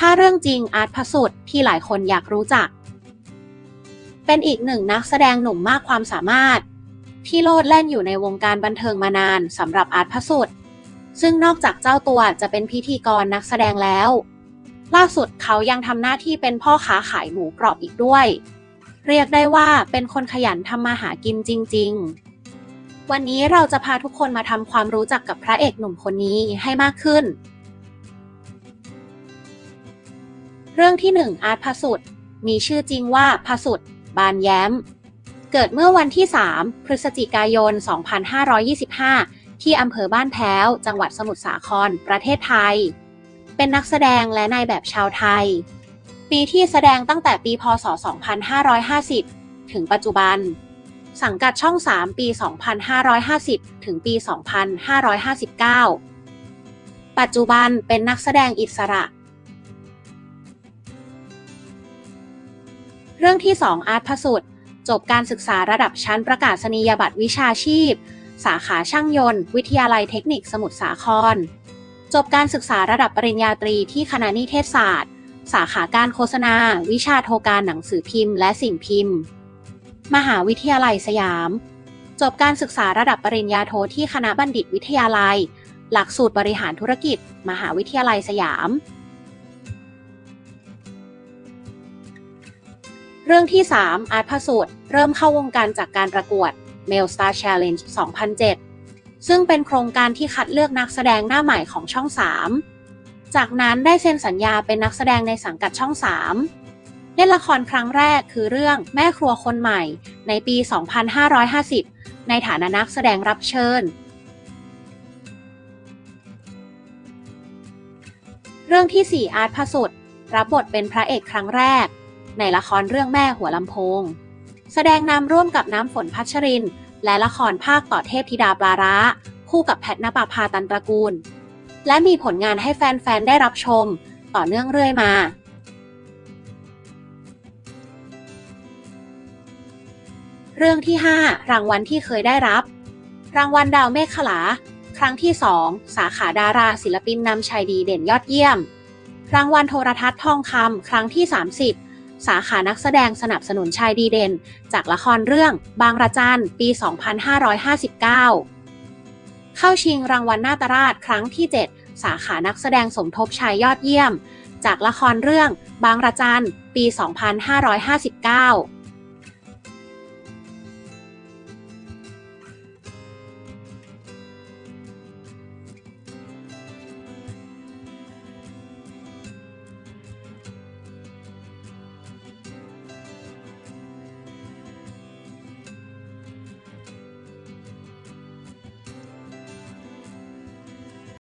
5 เรื่องจริงอาร์ตพระสุดที่หลายคนอยากรู้จัก เป็นอีกหนึ่งนักแสดงหนุ่มมากความสามารถ ที่โลดแล่นอยู่ในวงการบันเทิงมานานสำหรับอาร์ตพระสุดซึ่งนอกจากเจ้าตัวจะเป็นพิธีกรนักแสดงแล้ว ล่าสุดเขายังทำหน้าที่เป็นพ่อค้าขายหมูกรอบอีกด้วย เรียกได้ว่าเป็นคนขยันทำมาหากินจริง ๆ วันนี้เราจะพาทุกคนมาทำความรู้จักกับพระเอกหนุ่มคนนี้ให้มากขึ้น เรื่องที่ 1 อาร์ตพสุดมีชื่อจริงว่าพสุดบานแย้ม เกิดเมื่อวันที่ 3 พฤศจิกายน 2525 ที่อำเภอบ้านแพ้ว จังหวัดสมุทรสาคร ประเทศไทย เป็นนักแสดงและนายแบบชาวไทย ปีที่แสดงตั้งแต่ปี พศ 2550 ถึงปัจจุบัน สังกัดช่อง 3 ปี 2550 ถึงปี 2559 ปัจจุบันเป็นนักแสดงอิสระ รื่องที่ 2 อาร์ตพสุดจบการศึกษาระดับชั้นประกาศนียบัตรวิชาชีพ สาขาช่างยนต์ วิทยาลัยเทคนิคสมุทรสาคร จบการศึกษาระดับปริญญาตรีที่คณะนิเทศศาสตร์ สาขาการโฆษณา วิชาโทการหนังสือพิมพ์ และสิ่งพิมพ์ มหาวิทยาลัยสยาม จบการศึกษาระดับปริญญาโทที่คณะบัณฑิตวิทยาลัย หลักสูตรบริหารธุรกิจ มหาวิทยาลัยสยาม เรื่องที่ 3 อาร์ตพสูตรเริ่มเข้าวงการจากการประกวด Male Star Challenge 2007 ซึ่งเป็นโครงการที่คัดเลือกนักแสดงหน้าใหม่ของช่อง 3 จากนั้นได้เซ็นสัญญาเป็นนักแสดงในสังกัดช่อง 3 เล่นละครครั้งแรกคือเรื่องแม่ครัวคนใหม่ในปี 2550 ในฐานะนักแสดงรับเชิญ เรื่องที่ 4 อาร์ตพสุดรับบทเป็นพระเอกครั้งแรก ในละครเรื่องแม่หัวลำโพง แสดงนำร่วมกับน้ำฝนพัชริน และละครภาคต่อเทพธิดาปลาร้า คู่กับแพทนปภาตันตระกูล และมีผลงานให้แฟน ๆ ได้รับชม ต่อเนื่องเรื่อยมาเรื่องที่ 5 รางวัลที่เคยได้รับ รางวัลดาวเมฆขลา ครั้งที่ 2 สาขาดาราศิลปินนำชายดีเด่นยอดเยี่ยม รางวัลโทรทัศน์ทองคำครั้งที่ 30 สาขานักแสดงสนับสนุนชายดีเด่น จากละครเรื่องบางระจันปี 2559 เข้าชิงรางวัลนาตราชครั้งที่ 7 สาขานักแสดงสมทบชายยอดเยี่ยม จากละครเรื่องบางระจันปี 2559